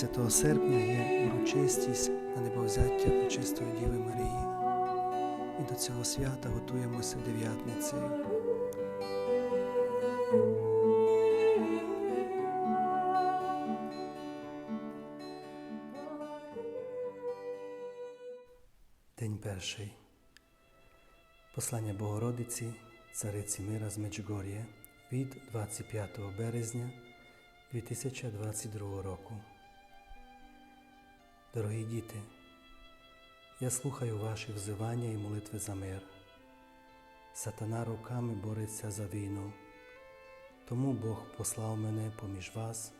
15 серпня є урочистість на небовзяття Пречистої Діви Марії. І до цього свята готуємося дев'ятницею. День перший. Послання Богородиці, Цариці Мира з Меджугор'я від 25 березня 2022 року. Дорогі діти, я слухаю ваші взивання і молитви за мир. Сатана руками бореться за війну, тому Бог послав мене поміж вас,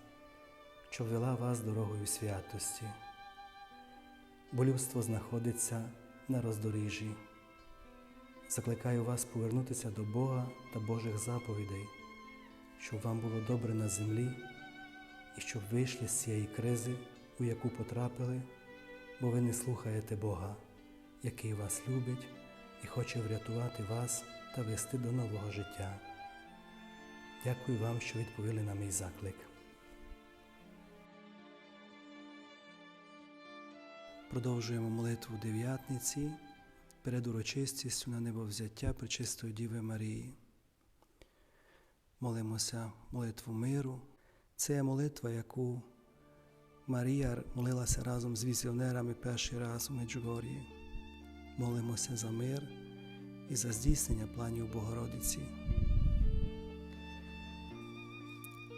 що вела вас дорогою святості, бо людство знаходиться на роздоріжжі. Закликаю вас повернутися до Бога та Божих заповідей, щоб вам було добре на землі і щоб вийшли з цієї кризи, у яку потрапили, бо ви не слухаєте Бога, який вас любить і хоче врятувати вас та вести до нового життя. Дякую вам, що відповіли на мій заклик. Продовжуємо молитву дев'ятниці перед урочистістю на небовзяття Пречистої Діви Марії. Молимося молитву миру. Це молитва, яку Марія молилася разом з візіонерами перший раз у Меджугор'ї. Молимося за мир і за здійснення планів Богородиці.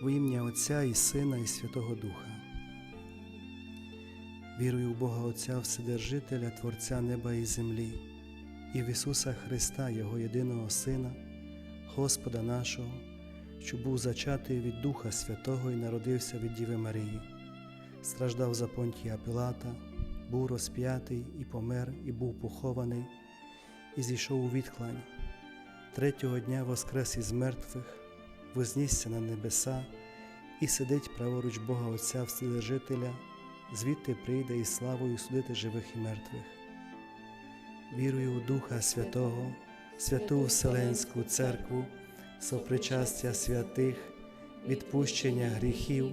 В ім'я Отця і Сина, і Святого Духа. Вірую в Бога Отця Вседержителя, Творця неба і землі, і в Ісуса Христа, Його єдиного Сина, Господа нашого, що був зачатий від Духа Святого і народився від Діви Марії, страждав за понтія Пилата, був розп'ятий і помер, і був похований, і зійшов у відклань. Третього дня воскрес із мертвих, вознісся на небеса і сидить праворуч Бога Отця Вседержителя, звідти прийде із славою судити живих і мертвих. Вірую у Духа Святого, святу Вселенську Церкву, сопричастя святих, відпущення гріхів,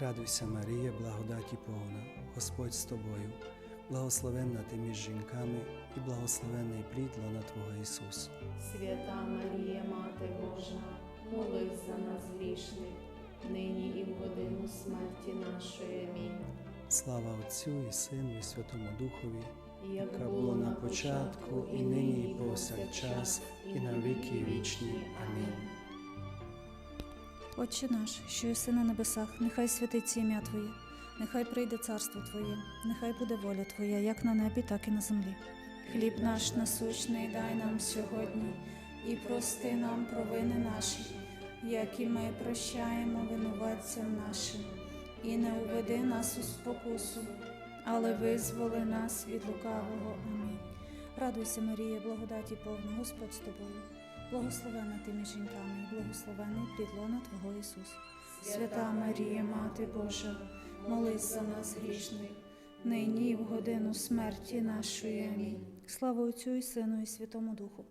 Радуйся, Марія, благодаті повна, Господь з тобою, благословенна ти між жінками, і благословенний плід лона Твого Ісус. Свята Марія, Мати Божа, молись за нас грішних, нині і в годину смерті нашої. Амінь. Слава Отцю і Сину, і Святому Духові, Як яка було на початку, і нині, і повсякчас, і на віки вічні. Амінь. Отче наш, що єси на небесах, нехай святиться ім'я Твоє, нехай прийде царство Твоє, нехай буде воля Твоя, як на небі, так і на землі. Хліб наш насущний дай нам сьогодні, і прости нам провини наші, як і ми прощаємо винуватцям нашим, і не уведи нас у спокусу, але визволи нас від лукавого. Амінь. Радуйся, Марія, благодаті повна, Господь з тобою. Благословена ти між жінками, і благословений плідлона Твого Ісус. Свята Марія, Мати Божа, молись за нас грішних, нині і в годину смерті нашої. Амінь. Слава Отцю і Сину, і Святому Духу,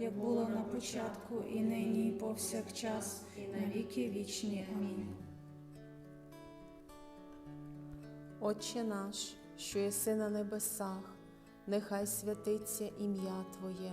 як було на початку, і нині, і повсякчас, і на віки вічні. Амінь. Отче наш, що єси на небесах, нехай святиться ім'я Твоє,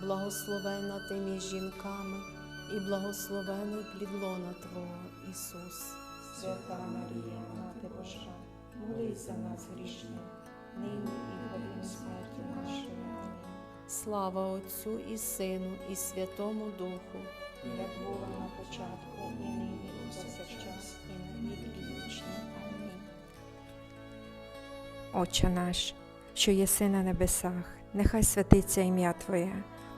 благословена ти між жінками, і благословений плід лона Твого Ісус. Свята Марія, Мати Божа, молись за нас грішних, нині і годину смерті нашої. Слава Отцю і Сину, і Святому Духу. Як було на початку, і нині, і повсякчас, і на віки вічні. Амінь. Отче наш, що єси на небесах, нехай святиться ім'я Твоє,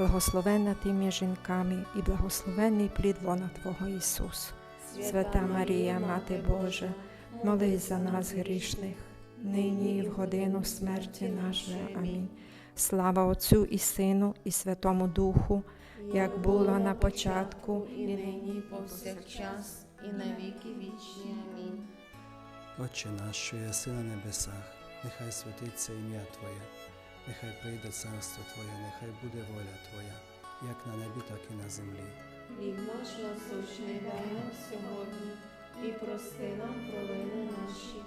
благословенна ти між жінками і благословенний плід лона Твого Ісус. Свята Марія, Мати Божа, молись за нас грішних, нині і в годину смерті нашої. Амінь. Слава Отцю і Сину, і Святому Духу, як було на початку, і нині, і повсякчас, і на віки вічні. Амінь. Отче наш, що єси на небесах, нехай святиться ім'я Твоє, нехай прийде царство Твоє, нехай буде воля Твоя, як на небі, так і на землі. Хліб наш насущний дай нам сьогодні, і прости нам провини наші,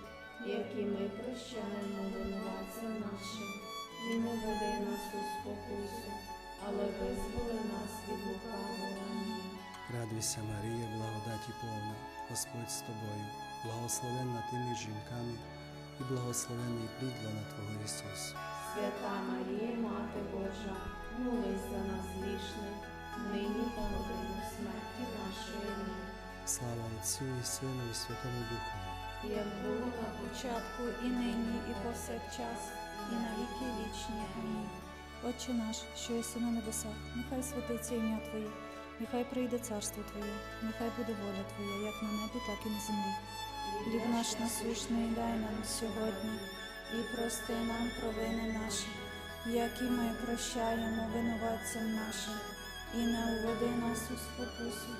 які ми прощаємо винуватцям нашим, і не веди нас у спокусу, але визволи нас від лукавого. Радуйся, Марія, благодаті повна, Господь з тобою, благословенна ти між жінками, і благословенний плід лона Твого Ісус. Свята Марія, Мати Божа, молись за нас грішних, нині та годину смерті нашої. Амінь. Слава Отцю і Сину, і Святому Духу. Як було на початку, і нині, і повсякчас, і на віки вічні. Амінь. Отче наш, що єси на небесах, нехай святиться ім'я Твоє, нехай прийде царство Твоє, нехай буде воля Твоя, як на небі, так і на землі. Хліб наш насущний дай нам сьогодні, і прости нам провини наші, як і ми прощаємо винуватцям нашим, і не уведи нас у спокусу,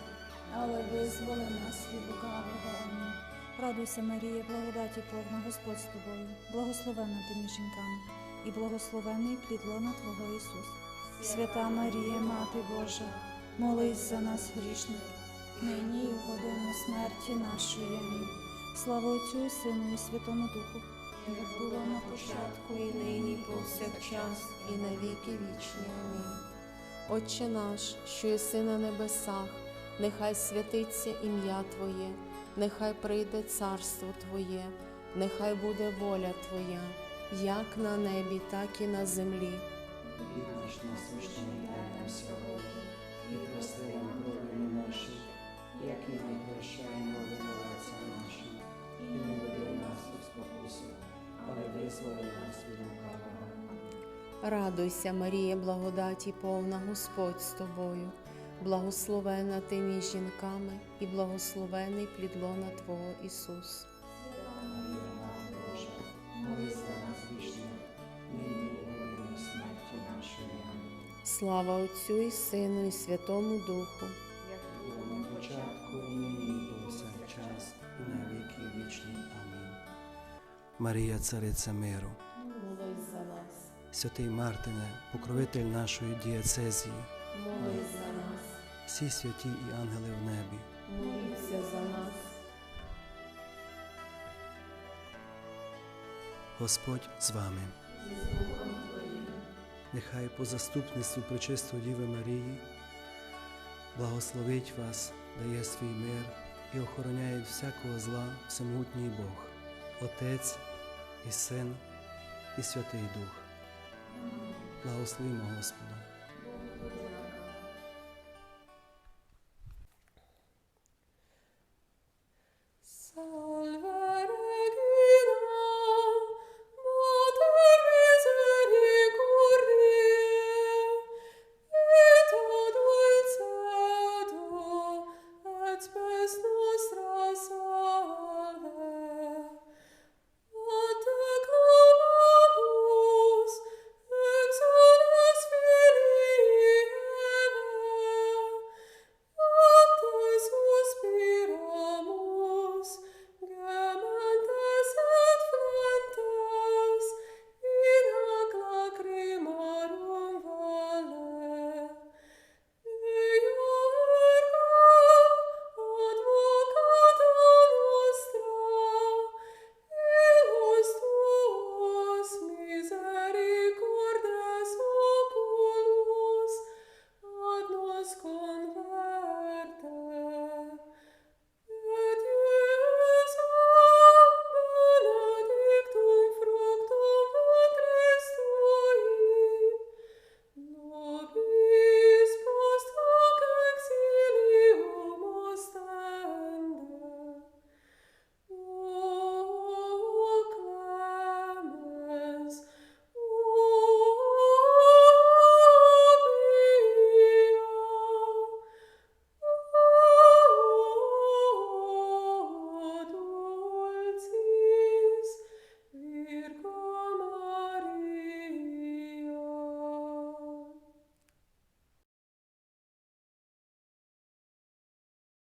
але визволи нас від лукавого. Амінь. Радуйся, Марія, благодаті повна Господь з тобою, благословенна ти між жінками, і благословенний плід лона Твого Ісус. Свята Марія, Мати Божа, молись за нас грішних, нині і в годину смерті нашої. Амінь. Слава Отцю і Сину і Святому Духу, як було на початку, і нині, і повсякчас, і на віки вічні. Амінь. Отче наш, що єси на небесах, нехай святиться ім'я Твоє, нехай прийде царство Твоє, нехай буде воля Твоя, як на небі, так і на землі. Наш насущний і прости нам провини наші, як і ми прощаємо визволи нас від лукавого. Радуйся, Марія, благодаті повна, Господь з тобою, благословена ти між жінками, і благословений плід лона Твого Ісус. Марія, Мати Божа, молись за нас грішних, нині і годину смерті нашої. Амінь. Слава Отцю і Сину, і Святому Духу. Як було на початку, і нині, Марія, цариця миру, молись за нас, святий Мартине, покровитель нашої дієцезії, молись за нас, всі святі і ангели в небі, моліться за нас. Господь з вами. Нехай по заступництву Пречистої Діви Марії благословить вас, дає свій мир і охороняє всякого зла всемогутній Бог, Отець і Син і Святий Дух. Благословимо, Господа.